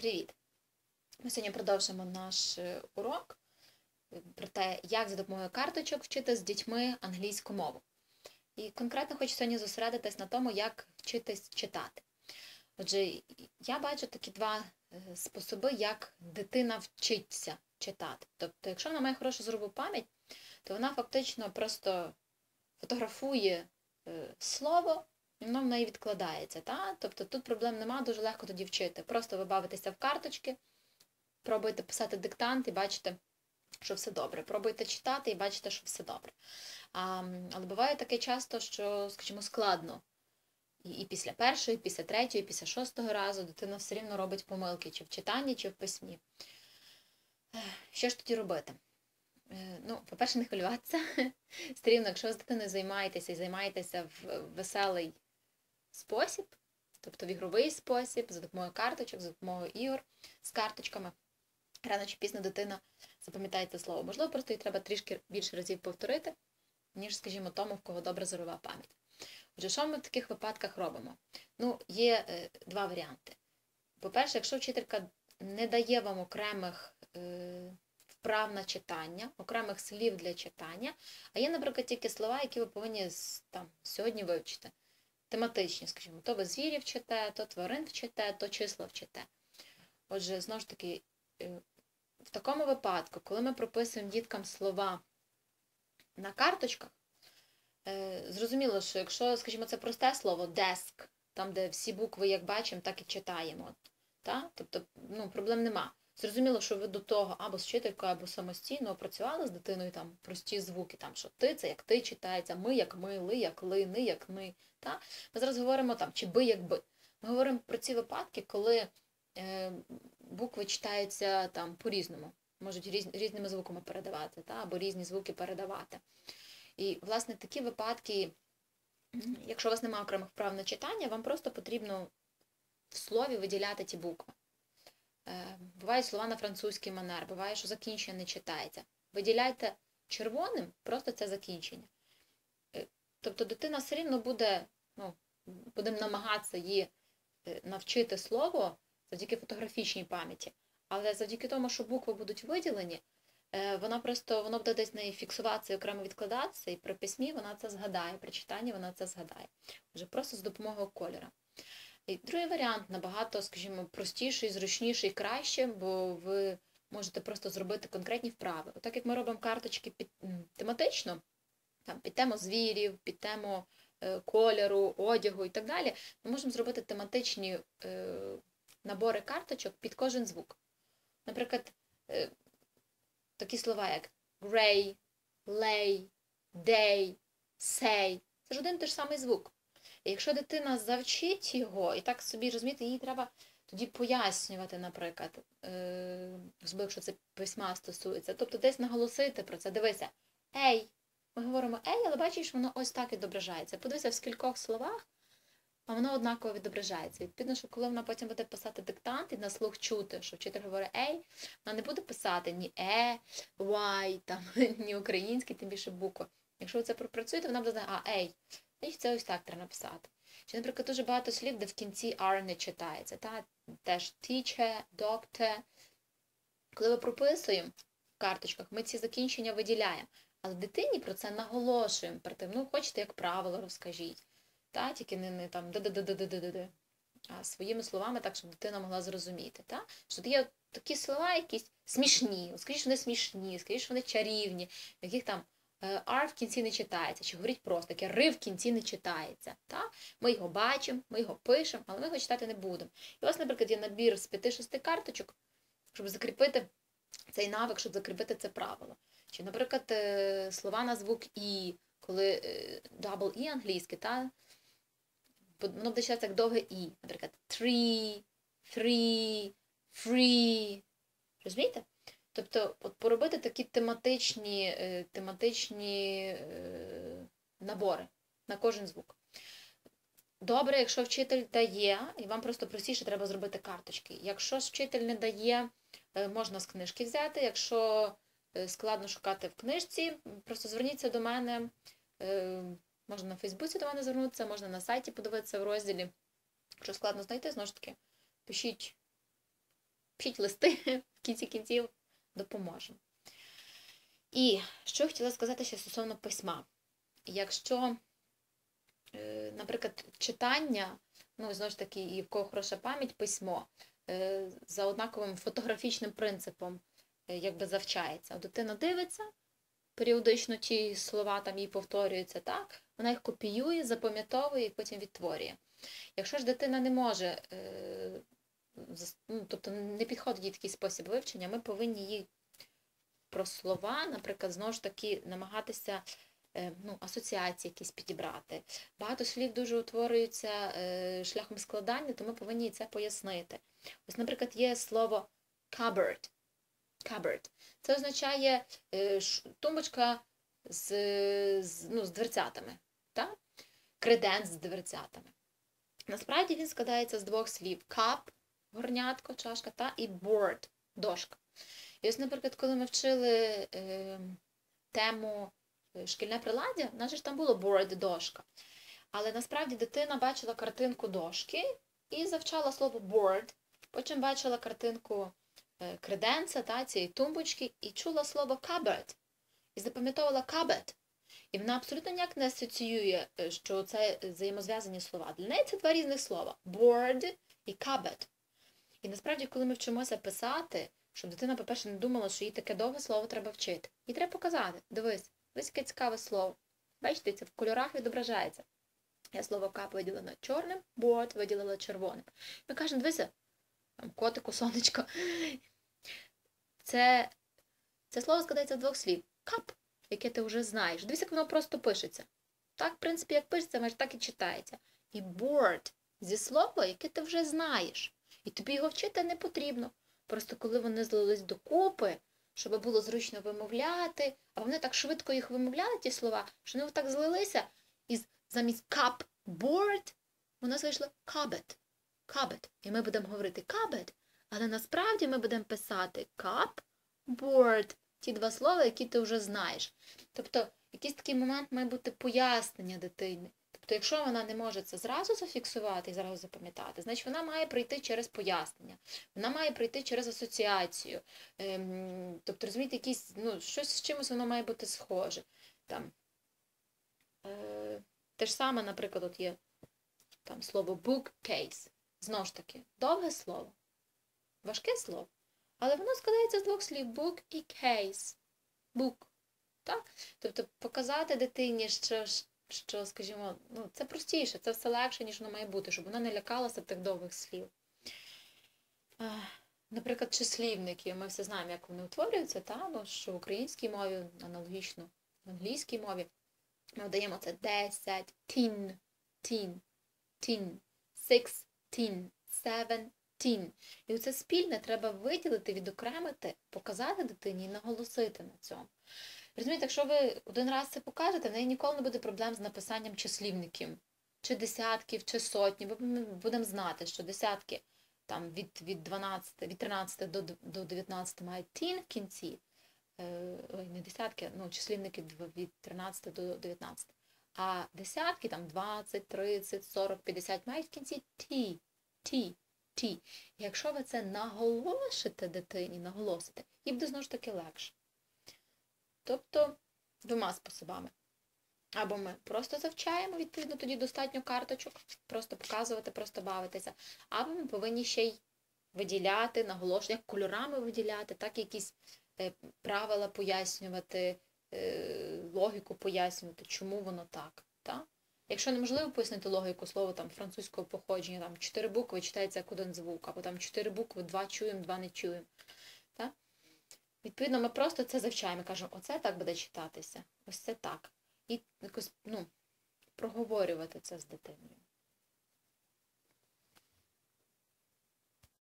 Привіт! Ми сьогодні продовжимо наш е, урок е, про те, як за допомогою карточок вчити з дітьми англійську мову. І конкретно хочу сьогодні зосередитись на тому, як вчитись читати. Отже, я бачу такі два е, способи, як дитина вчиться читати. Тобто, якщо вона має хорошу зорову пам'ять, то вона фактично просто фотографує слово воно в неї відкладається. Та? Тобто тут проблем нема, дуже легко тоді вчити. Просто ви бавитеся в карточки, пробуєте писати диктант і бачите, що все добре. Пробуйте читати і бачите, що все добре. А, Але буває таке часто, що, скажімо, складно. І, і після першої, і після третьої, і після шостого разу дитина все рівно робить помилки чи в читанні, чи в письмі. Що ж тоді робити? Е, Ну, по-перше, не хвилюватися. Все якщо ви з дитиною займаєтеся і займаєтеся в веселий спосіб, тобто в ігровий спосіб, за допомогою карточок, за допомогою ігор з карточками, рано чи пізно дитина запам'ятає це слово. Можливо, просто їй треба трішки більше разів повторити, ніж, скажімо, тому, в кого добра зорова пам'ять. Отже, що ми в таких випадках робимо? Ну, є е, два варіанти. По-перше, якщо вчителька не дає вам окремих е, вправ на читання, окремих слів для читання, а є, наприклад, тільки слова, які ви повинні там, сьогодні вивчити. Тематичні, скажімо, то ви звірів вчите, то тварин вчите, то числа вчите. Отже, знову ж таки, е, в такому випадку, коли ми прописуємо діткам слова на карточках, е, зрозуміло, що якщо, скажімо, це просте слово desk, там, де всі букви, як бачимо, так і читаємо. Та? Тобто ну, проблем нема. Зрозуміло, що ви до того або з вчителькою, або самостійно працювали з дитиною там прості звуки, там що ти це як ти читається, ми як ми, ли як ли, ни як ни. Та? Ми зараз говоримо там, чи би як би. Ми говоримо про ці випадки, коли е, букви читаються там по-різному, можуть різ, різними звуками передавати, та? або різні звуки передавати. І, власне, такі випадки, якщо у вас немає окремих прав на читання, вам просто потрібно в слові виділяти ті букви. Бувають слова на французький манер, буває, що закінчення не читається. Виділяйте червоним просто це закінчення. Тобто дитина все рівно буде, ну, будемо намагатися її навчити слово завдяки фотографічній пам'яті. Але завдяки тому, що букви будуть виділені, вона просто воно буде десь неї фіксуватися і окремо відкладатися, і при письмі вона це згадає, при читанні вона це згадає. Вже просто з допомогою кольора. І другий варіант набагато, скажімо, простіший, зручніший, краще, бо ви можете просто зробити конкретні вправи. Отак як ми робимо карточки під, тематично, там, під тему звірів, під тему е, кольору, одягу і так далі, ми можемо зробити тематичні е, набори карточок під кожен звук. Наприклад, е, такі слова, як grey, lay, day, say. Це ж один той ж самий звук. І якщо дитина завчить його, і так собі розумієте, їй треба тоді пояснювати, наприклад, особливо, якщо це письма стосується, тобто десь наголосити про це. Дивися, ей, ми говоримо ей, але бачиш, воно ось так відображається. Подивися в скількох словах, а воно однаково відображається. Відповідно, що коли вона потім буде писати диктант і на слух чути, що вчитель говорить ей, вона не буде писати ні е, вай, там, ні український, тим більше букви. Якщо ви це пропрацюєте, вона буде знати, а ей. І це ось так треба написати. Чи, наприклад, дуже багато слів, де в кінці R не читається. Та? Теж teacher, doctor. Коли ми прописуємо в карточках, ми ці закінчення виділяємо. Але дитині про це наголошуємо. Про те, ну, хочете, як правило, розкажіть. Та? Тільки не, не там д-д-д-д-д-д-д. А своїми словами, так, щоб дитина могла зрозуміти. Та? Що є такі слова якісь смішні, скажіть, вони смішні, скажіть, вони чарівні, яких там R в кінці не читається, чи говорить просто, таке ри в кінці не читається. Так? Ми його бачимо, ми його пишемо, але ми його читати не будемо. І вас, наприклад, є набір з 5-6 карточок, щоб закріпити цей навик, щоб закріпити це правило. Чи, наприклад, слова на звук І, коли double І англійське, та? воно буде читатися як довге І. Наприклад, three, three, free. Розумієте? Тобто от поробити такі тематичні тематичні набори на кожен звук. Добре, якщо вчитель дає, і вам просто простіше треба зробити карточки. Якщо вчитель не дає, можна з книжки взяти. Якщо складно шукати в книжці, просто зверніться до мене, можна на Фейсбуці до мене звернутися, можна на сайті подивитися в розділі. Якщо складно знайти, знову ж таки, пишіть пишіть листи, в кінці кінців допоможемо. І що хотіла сказати ще стосовно письма. Якщо, е, наприклад, читання, ну, знову ж таки, і в кого хороша пам'ять, письмо, е, за однаковим фотографічним принципом е, якби завчається. Дитина дивиться, періодично ті слова там їй повторюються, так? Вона їх копіює, запам'ятовує і потім відтворює. Якщо ж дитина не може, ну, тобто не підходить їй такий спосіб вивчення, ми повинні їй про слова, наприклад, знову ж таки намагатися е, ну, асоціації якісь підібрати. Багато слів дуже утворюються е, шляхом складання, то ми повинні це пояснити. Ось, наприклад, є слово cupboard. Cupboard. Це означає е, тумбочка з ну, з дверцятами. Так? Креденс з дверцятами. Насправді він складається з двох слів: cup, горнятко, чашка, та і board, дошка. І ось, наприклад, коли ми вчили е, тему шкільне приладдя, ж там було board, дошка. Але насправді дитина бачила картинку дошки і завчала слово board, потім бачила картинку креденса, та, цієї тумбочки, і чула слово cupboard. І запам'ятовувала cupboard. І вона абсолютно ніяк не асоціює, що це взаємозв'язані слова. Для неї це два різних слова board і cupboard. І насправді, коли ми вчимося писати, щоб дитина, по-перше, не думала, що їй таке довге слово треба вчити. Їй треба показати. Дивись, ось яке цікаве слово. Бачите, це в кольорах відображається. Я слово кап виділила чорним, board виділила червоним. Ми кажемо, дивися, там котику, сонечко. Це це слово складається з двох слів. Кап, яке ти вже знаєш. Дивись, як воно просто пишеться. Так, в принципі, як пишеться, майже так і читається. І board зі слова, яке ти вже знаєш. І тобі його вчити не потрібно. Просто коли вони злились докупи, щоб було зручно вимовляти, а вони так швидко їх вимовляли, ті слова, що вони так злилися, і замість cup board у нас вийшло cupboard. Cupboard. І ми будемо говорити cupboard, але насправді ми будемо писати cup board. Ті два слова, які ти вже знаєш. Тобто, якийсь такий момент має бути пояснення дитини. Тобто, якщо вона не може це зразу зафіксувати і зразу запам'ятати, значить вона має пройти через пояснення, вона має пройти через асоціацію. Ем, тобто, розумієте, якісь, ну, щось з чимось воно має бути схоже. Там. Е, Те ж саме, наприклад, от є там слово bookcase. Знову ж таки, довге слово, важке слово. Але воно складається з двох слів book і case. Book. Так? Тобто показати дитині, що що, скажімо, ну, це простіше, це все легше, ніж воно має бути, щоб вона не лякалася тих довгих слів. Наприклад, числівники, ми все знаємо, як вони утворюються, та? Ну, що в українській мові, аналогічно в англійській мові, ми даємо це 10, тін, тін, тін, six, тін, seven, тін. І оце спільне треба виділити, відокремити, показати дитині і наголосити на цьому. Розумієте, якщо ви один раз це покажете, в неї ніколи не буде проблем з написанням числівників, чи десятків, чи сотні, бо ми будемо знати, що десятки там від від 12, від 13 до до 19 мають тін в кінці. Е, ой, не десятки, ну, числівники від 13 до 19. А десятки там 20, 30, 40, 50 мають в кінці ті, ті, ті. якщо ви це наголошите дитині, наголосите, їй буде знову ж таки легше. Тобто двома способами. Або ми просто завчаємо, відповідно, тоді достатньо карточок, просто показувати, просто бавитися. Або ми повинні ще й виділяти, наголошувати, як кольорами виділяти, так якісь е, правила пояснювати, е, логіку пояснювати, чому воно так. так? Якщо неможливо пояснити логіку слова там, французького походження, там чотири букви читається як один звук, або там чотири букви, два чуємо, два не чуємо. Так? Відповідно, ми просто це завчаємо. Кажемо, оце так буде читатися, ось це так. І якось ну, проговорювати це з дитиною.